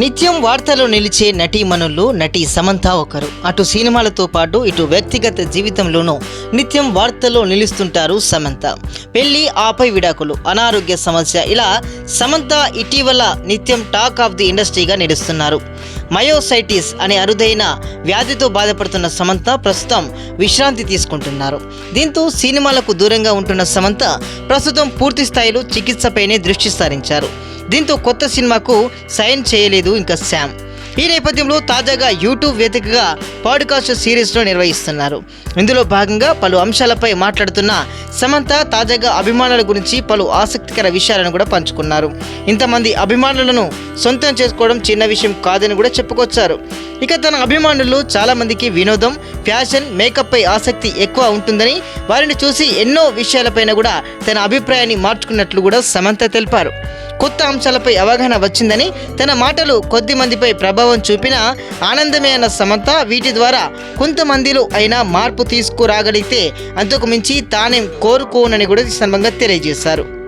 నిత్యం వార్తల్లో నిలిచే నటీమణుల్లో నటి సమంత ఒకరు. అటు సినిమాలతో పాటు ఇటు వ్యక్తిగత జీవితంలోనూ నిత్యం వార్తల్లో నిలుస్తుంటారు సమంత. పెళ్ళి ఆపై విడాకులు అనారోగ్య సమస్య ఇలా సమంత ఇటీవల నిత్యం టాక్ ఆఫ్ ది ఇండస్ట్రీగా నిలుస్తున్నారు. మయోసైటిస్ అనే అరుదైన వ్యాధితో బాధపడుతున్న సమంత ప్రస్తుతం విశ్రాంతి తీసుకుంటున్నారు. దీంతో సినిమాలకు దూరంగా ఉంటున్న సమంత ప్రస్తుతం పూర్తి స్థాయిలో చికిత్సపైనే దృష్టి సారించారు. దీంతో కొత్త సినిమాకు సైన్ చేయలేదు ఇంకా శామ్ ఈ నేపథ్యంలో తాజాగా యూట్యూబ్ వేదికగా పాడ్కాస్ట్ సిరీస్లో నిర్వహిస్తున్నారు. ఇందులో భాగంగా పలు అంశాలపై మాట్లాడుతున్న సమంత తాజాగా అభిమానుల గురించి పలు ఆసక్తికర విషయాలను కూడా పంచుకున్నారు. ఇంతమంది అభిమానులను సొంతం చేసుకోవడం చిన్న విషయం కాదని కూడా చెప్పుకొచ్చారు. ఇక తన అభిమానులు చాలామందికి వినోదం ఫ్యాషన్ మేకప్ పై ఆసక్తి ఎక్కువ ఉంటుందని వారిని చూసి ఎన్నో విషయాలపైన కూడా తన అభిప్రాయాన్ని మార్చుకున్నట్లు కూడా సమంత తెలిపారు. కొత్త అంశాలపై అవగాహన వచ్చిందని తన మాటలు కొద్ది మందిపై ప్రభావం చూపిన ఆనందమే అన్న సమంత వీటి ద్వారా కొంతమందిలో అయినా మార్పు తీసుకురాగలిగితే అంతకు మించి తానేం కోరుకోనని కూడా ఈ సందర్భంగా తెలియజేశారు.